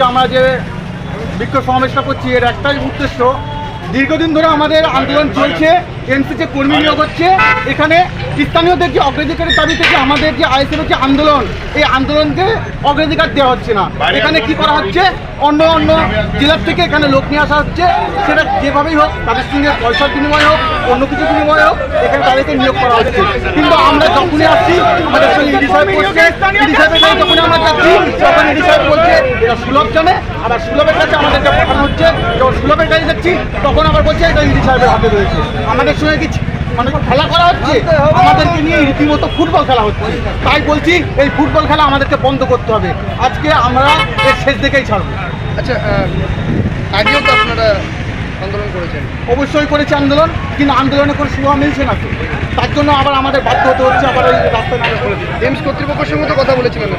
আজকে আমরা যে বিক্ষোভ সমাবেশটা করছি এর একটাই উদ্দেশ্য দীর্ঘদিন ধরে আমাদের আন্দোলন চলছে এনসি যে কর্মী নিয়োগ হচ্ছে। এখানে স্থানীয়দের যে অগ্রাধিকারের দাবি থেকে আমাদের যে আইএসএফের যে আন্দোলন এই আন্দোলনকে অগ্রাধিকার দেওয়া হচ্ছে না। এখানে কি করা হচ্ছে? অন্য অন্য জেলার থেকে এখানে লোক নিয়ে আসা হচ্ছে। সেটা যেভাবেই হোক তাদের সঙ্গে পয়সার বিনিময় হোক অন্য কিছু বিনিময় হোক এখানে তাদেরকে নিয়োগ করা হচ্ছে। কিন্তু আমরা যখনই আসছি আমাদের সঙ্গে ইডি সাহেব বলছে ইডি সাহেবের কাছে যখনই আমরা যাচ্ছি তখন ইডি সাহেব এটা সুলভ জানে, আবার সুলভের কাছে আমাদেরকে পাঠানো হচ্ছে। যখন সুলভের কাছে যাচ্ছি, তখন আবার বলছে এটা ইডি সাহেবের হাতে রয়েছে। আমাদের সঙ্গে কি মানে খেলা করা হচ্ছে? আমাদেরকে নিয়ে রীতিমতো ফুটবল খেলা হচ্ছে। তাই বলছি, এই ফুটবল খেলা আমাদেরকে বন্ধ করতে হবে। আজকে আমরা এর শেষ দিকেই ছাড়বো। আচ্ছা আহ, আগেও তো আপনারা আন্দোলন করেছেন অবশ্যই করেছে আন্দোলন কিন্তু আন্দোলনে কোনো সুবিধা মিলছে না তার জন্য আবার আমাদের বাধ্য হতে হচ্ছে আবার ওই রাস্তায় নামে এমস কর্তৃপক্ষের সঙ্গে তো কথা বলেছিলেন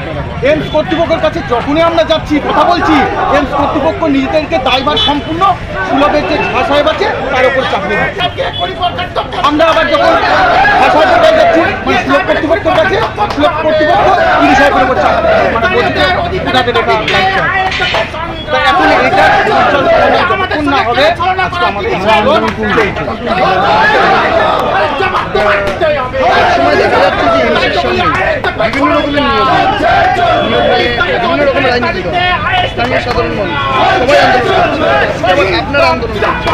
এমস কর্তৃপক্ষের কাছে যখনই আমরা যাচ্ছি কথা বলছি এমস কর্তৃপক্ষ নিজেদেরকে দায়ভার সম্পূর্ণ সুলভের যে ঝা সাহেব আছে তার উপর চাপিয়ে আমরা আবার যখন ঝা সাহেবের যাচ্ছি মানে সুলভ কর্তৃপক্ষের কাছে সুলভ কর্তৃপক্ষ সাহেবের উপর চাপ মানে এখন এটা হবে। আজকে আমাদের আন্দোলন চলছে সময় দেখা যাচ্ছে যে এমসের সঙ্গে বিভিন্ন রকমের নিয়োগ নিয়োগ বিভিন্ন রকমের রাজনীতি স্থানীয় সাধারণ মানুষ। সবাই আন্দোলন করছে। আবার আপনারা আন্দোলন করছেন।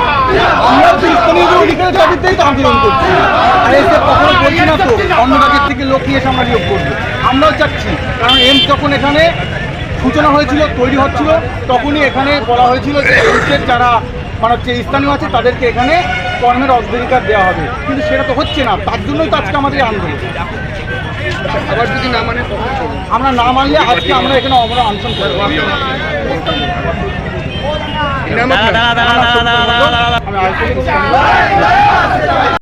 আমরাও তো স্থানীয় অধিকারের দাবিতেই তো আন্দোলন করছি। আর এসে কখনো বলছি না তো। অন্য থেকে লোক নিয়ে এসে আমরা নিয়োগ করব। আমরাও চাচ্ছি। কারণ এম যখন এখানে সূচনা হয়েছিল তৈরি হচ্ছিল তখনই এখানে বলা হয়েছিল যে এমসের যারা মানে হচ্ছে স্থানীয় আছে তাদেরকে এখানে কর্মের অগ্রাধিকার দেওয়া হবে। কিন্তু সেটা তো হচ্ছে না তার জন্যই তো আজকে আমাদের আন্দোলন। আবার যদি না মানে আমরা না মানলে আজকে আমরা এখানে আমরা অনশন করব। আমি